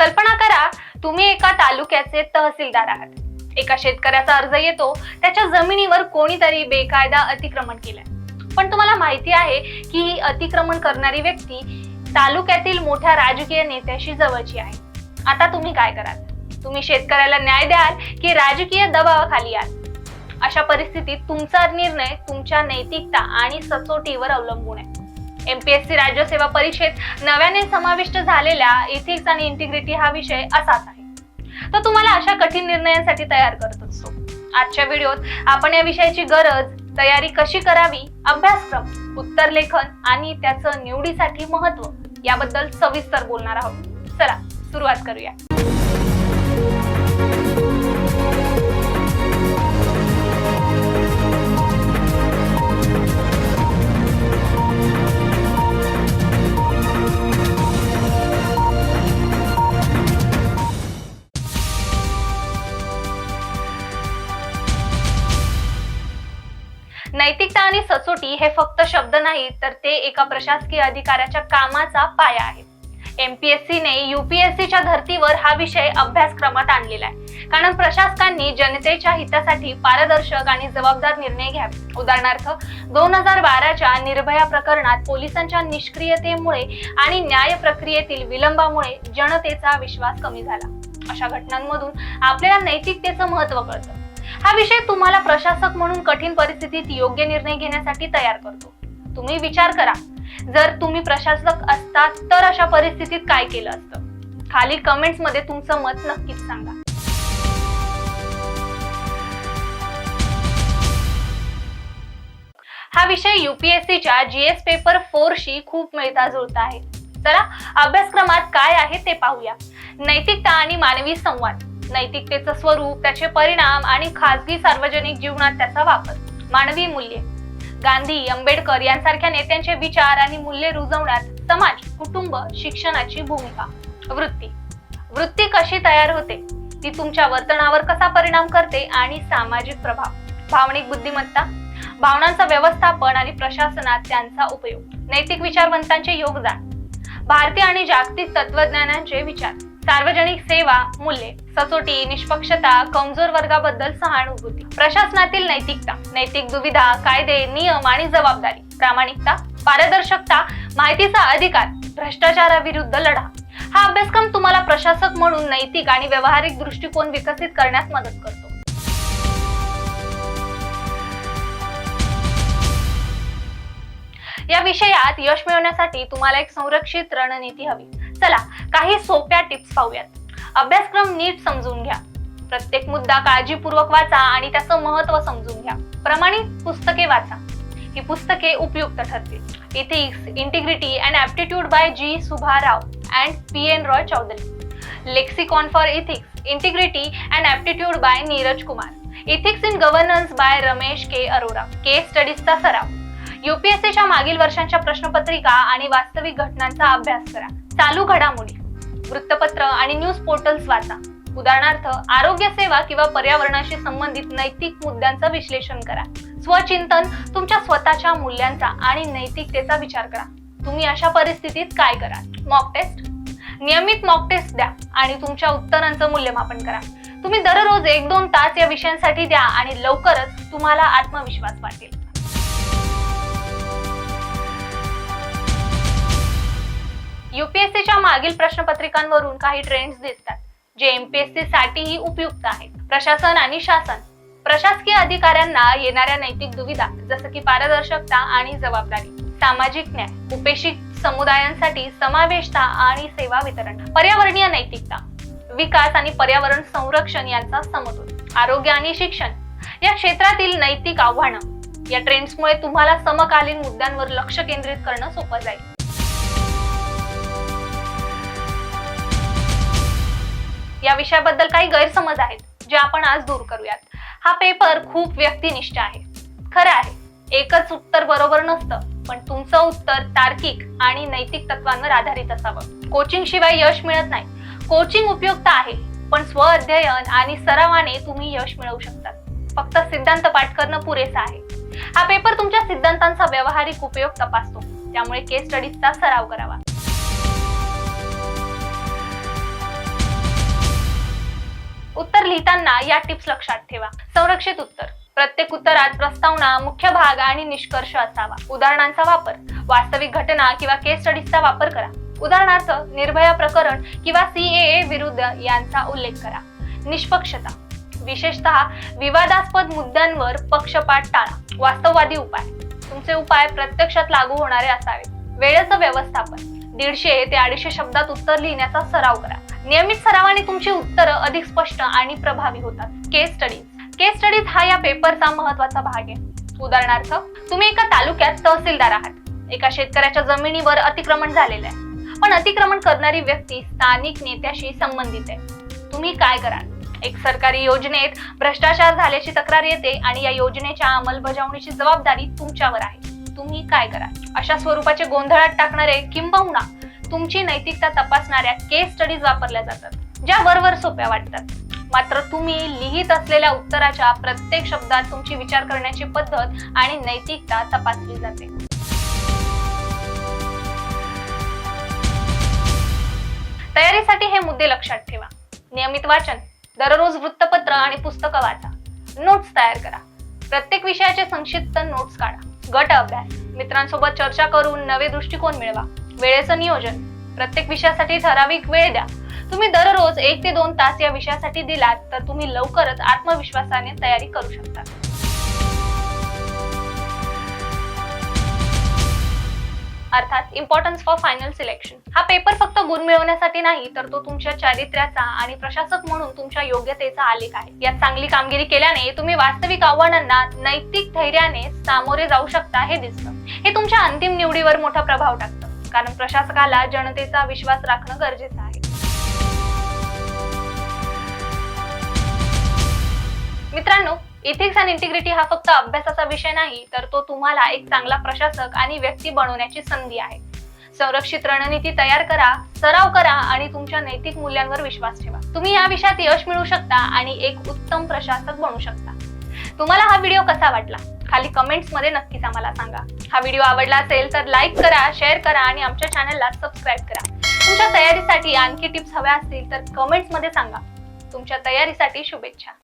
कल्पना करा तुम्ही एका तालुक्याचे तहसीलदार आहात. एका शेतकऱ्याचा अर्ज येतो त्याच्या जमिनीवर कोणीतरी बेकायदा अतिक्रमण केलंय. पण तुम्हाला माहिती आहे की ही अतिक्रमण करणारी व्यक्ती तालुक्यातील मोठ्या राजकीय नेत्याशी जवळची आहे. आता तुम्ही काय कराल? तुम्ही शेतकऱ्याला न्याय द्याल की राजकीय दबावाखाली याल अशा परिस्थितीत तुमचा निर्णय तुमच्या नैतिकता आणि सचोटीवर अवलंबून आहे. एमपीएससी राज्य सेवा परीक्षेत नव्याने समाविष्ट झालेल्या इथिक्स आणि इंटिग्रिटी हा विषय असाच आहे. तो तुम्हाला अशा कठीण निर्णयांसाठी तयार करत असतो. आजच्या व्हिडिओत आपण या विषयाची गरज तयारी कशी करावी अभ्यासक्रम उत्तर लेखन आणि त्याचं निवडीसाठी महत्त्व याबद्दल सविस्तर बोलणार आहोत. चला सुरुवात करूया. आणि सचोटी हे फक्त शब्द नाही तर ते एका प्रशासकीय अधिकाऱ्याच्या कामाचा पाया आहे. एमपीएससीने युपीएससीच्या धर्तीवर हा विषय अभ्यासक्रमात आणलेला आहे. कारण प्रशासकांनी जनतेच्या हितासाठी पारदर्शक आणि जबाबदार निर्णय घ्यावे. उदाहरणार्थ दोन हजार बाराच्या निर्भया प्रकरणात पोलिसांच्या निष्क्रियतेमुळे आणि न्याय प्रक्रियेतील विलंबामुळे जनतेचा विश्वास कमी झाला. अशा घटनांमधून आपल्याला नैतिकतेचं महत्त्व कळतं. हा विषय तुम्हाला प्रशासक म्हणून कठीण परिस्थितीत योग्य निर्णय घेण्यासाठी तयार करतो. तुम्ही विचार करा. जर तुम्ही प्रशासक असता तर अशा परिस्थितीत काय केलं असतं? खाली कमेंट्समध्ये तुमचं मत नक्कीच सांगा. हा विषय युपीएससीच्या जीएस पेपर फोर शी खूप मिळता जुळता आहे. चला अभ्यासक्रमात काय आहे ते पाहूया. नैतिकता आणि मानवी संवाद. नैतिकतेचं स्वरूप त्याचे परिणाम आणि खासगी सार्वजनिक जीवनात त्याचा वापर. मानवी मूल्ये. गांधी आंबेडकर यांसारख्या नेत्यांचे विचार आणि मूल्ये रुजवण्यात समाज कुटुंब शिक्षणाची भूमिका. वृत्ती. वृत्ती कशी तयार होते? ती तुमच्या वर्तनावर कसा परिणाम करते आणि सामाजिक प्रभाव? भावनिक बुद्धिमत्ता. भावनांचं व्यवस्थापन आणि प्रशासनात त्यांचा उपयोग. नैतिक विचारवंतांचे योगदान. भारतीय आणि जागतिक तत्वज्ञानांचे विचार. सार्वजनिक सेवा मूल्ये सचोटी निष्पक्षता कमजोर वर्गाबद्दल सहानुभूती. प्रशासनातील नैतिकता नैतिक दुविधा कायदे नियम आणि जबाबदारी प्रामाणिकता पारदर्शकता माहितीचा अधिकार भ्रष्टाचाराविरुद्ध लढा. हा अभ्यासक्रम तुम्हाला प्रशासक म्हणून नैतिक आणि व्यावहारिक दृष्टिकोन विकसित करण्यास मदत करतो. या विषयात यश मिळवण्यासाठी तुम्हाला एक संरक्षित रणनीती हवी. चला काही सोप्या टिप्स पाहूयात. अभ्यासक्रम नीट समजून घ्या. प्रत्येक मुद्दा काळजीपूर्वक वाचा आणि त्याचं महत्त्व समजून घ्या. प्रमाणित पुस्तके वाचा. ही पुस्तके उपयुक्त ठरतील. Ethics integrity and aptitude by G Subba Rao and P N Roy Chowdhury Lexicon for ethics integrity and aptitude by Neeraj Kumar ethics in governance by Ramesh K Arora case स्टडीजचा सराव. युपीएससीच्या मागील वर्षांच्या प्रश्नपत्रिका आणि वास्तविक घटनांचा अभ्यास करा. चालू घडामोडी. वृत्तपत्र आणि न्यूज पोर्टल्स वाचा. उदाहरणार्थ आरोग्य सेवा किंवा पर्यावरणाशी संबंधित नैतिक मुद्द्यांचं विश्लेषण करा. स्वचिंतन तुमच्या स्वतःच्या मूल्यांचा आणि नैतिकतेचा विचार करा. तुम्ही अशा परिस्थितीत काय कराल? मॉक टेस्ट नियमित मॉक टेस्ट द्या आणि तुमच्या उत्तरांचं मूल्यमापन करा. तुम्ही दररोज एक दोन तास या विषयांसाठी द्या आणि लवकरच तुम्हाला आत्मविश्वास वाटेल. युपीएससीच्या मागील प्रश्नपत्रिकांवरून काही ट्रेंड्स दिसतात जे एमपीएससी साठीही उपयुक्त आहेत. प्रशासन आणि शासन. प्रशासकीय अधिकाऱ्यांना येणाऱ्या नैतिक दुविधा जसं की पारदर्शकता आणि जबाबदारी सामाजिक न्याय उपेक्षित समुदायांसाठी समावेशता आणि सेवा वितरण पर्यावरणीय नैतिकता विकास आणि पर्यावरण संरक्षण यांचा समतोल आरोग्य आणि शिक्षण या क्षेत्रातील नैतिक आव्हानं. या ट्रेंड्समुळे तुम्हाला समकालीन मुद्द्यांवर लक्ष केंद्रित करणं सोपं जाईल. या विषयाबद्दल काही गैरसमज आहेत जे आपण आज दूर करूयात. हा पेपर खूप व्यक्तिनिष्ठ आहे. खरं आहे एकच उत्तर बरोबर नसतं पण तुमचं उत्तर तार्किक आणि नैतिक तत्वांवर आधारित असावं. कोचिंग शिवाय यश मिळत नाही. कोचिंग उपयुक्त आहे पण स्व अध्ययन आणि सरावाने तुम्ही यश मिळवू शकता. फक्त सिद्धांत पाठ करणं पुरेसं आहे. हा पेपर तुमच्या सिद्धांतांचा व्यावहारिक उपयोग तपासतो. त्यामुळे केस स्टडीजचा सराव करावा. लिहिताना या टिप्स लक्षात ठेवा. संरक्षित उत्तर. प्रत्येक उत्तरात प्रस्तावना मुख्य भाग आणि निष्कर्ष असावा. उदाहरणांचा वापर. वास्तविक घटना किंवा केस स्टडीजचा वापर करा. उदाहरणार्थ निर्भया प्रकरण किंवा सीएए विरुद्ध यांचा उल्लेख करा. निष्पक्षता. विशेषतः विवादास्पद मुद्द्यांवर पक्षपात टाळा. वास्तववादी उपाय. तुमचे उपाय प्रत्यक्षात लागू होणारे असावे वेळेचं व्यवस्थापन. दीडशे ते अडीचशे शब्दात उत्तर लिहिण्याचा सराव करा. नियमित सरावाने तुमची उत्तरं अधिक स्पष्ट आणि प्रभावी होतात. केस स्टडीज केस स्टडीज हा या पेपरचा महत्त्वाचा भाग आहे. उदाहरणार्थ तुम्ही एका तालुक्यात तहसीलदार आहात. एका शेतकऱ्याच्या जमिनीवर अतिक्रमण झालेलं आहे. पण अतिक्रमण करणारी व्यक्ती स्थानिक नेत्याशी संबंधित आहे. तुम्ही काय कराल? एक सरकारी योजनेत भ्रष्टाचार झाल्याची तक्रार येते आणि या योजनेच्या अंमलबजावणीची जबाबदारी तुमच्यावर आहे. तुम्ही काय कराल अशा स्वरूपाचे गोंधळात टाकणारे किंबहुना तुमची नैतिकता तपासणाऱ्या केस स्टडीज वापरल्या जातात ज्या वरवर सोप्या वाटतात. मात्र तुम्ही लिहित असलेल्या उत्तराच्या प्रत्येक शब्दात तुमची विचार करण्याची पद्धत आणि नैतिकता तपासली जाते. तयारीसाठी हे मुद्दे लक्षात ठेवा. नियमित वाचन दररोज वृत्तपत्र आणि पुस्तकं वाचा. नोट्स तयार करा. प्रत्येक विषयाचे संक्षिप्त नोट्स काढा. गट अभ्यास. मित्रांसोबत चर्चा करून नवे दृष्टिकोन मिळवा. वेळेचं नियोजन. प्रत्येक विषयासाठी ठराविक वेळ द्या. तुम्ही दररोज एक ते दोन तास या विषयासाठी दिलात तर तुम्ही लवकरच आत्मविश्वासाने तयारी करू शकता. अर्थात इम्पॉर्टन्स फॉर फायनल सिलेक्शन हा पेपर फक्त गुण मिळवण्यासाठी नाही तर तो तुमच्या चारित्र्याचा आणि प्रशासक म्हणून तुमच्या योग्यतेचा आलेख आहे. यात चांगली कामगिरी केल्याने तुम्ही वास्तविक आव्हानांना नैतिक धैर्याने सामोरे जाऊ शकता हे दिसतं. हे तुमच्या अंतिम निवडीवर मोठा प्रभाव टाकतं. कारण प्रशासकाला जनतेचा विश्वास राखणं गरजेचं आहे. मित्रांनो इथिक्स अँड इंटिग्रिटी हा फक्त अभ्यासाचा विषय नाही तर तो तुम्हाला एक चांगला प्रशासक आणि व्यक्ती बनवण्याची संधी आहे. संरक्षित रणनीती तयार करा सराव करा आणि तुमच्या नैतिक मूल्यांवर विश्वास ठेवा. तुम्ही या विषयात यश मिळू शकता आणि एक उत्तम प्रशासक बनू शकता. तुम्हाला हा व्हिडिओ कसा वाटला? खाली कमेंट्समध्ये नक्कीच आम्हाला सांगा. हा व्हिडिओ आवडला असेल तर लाईक करा शेअर करा आणि आमच्या चॅनलला सबस्क्राईब करा. तुमच्या तयारीसाठी आणखी टिप्स हव्या असतील तर कमेंट्समध्ये सांगा. तुमच्या तयारीसाठी शुभेच्छा.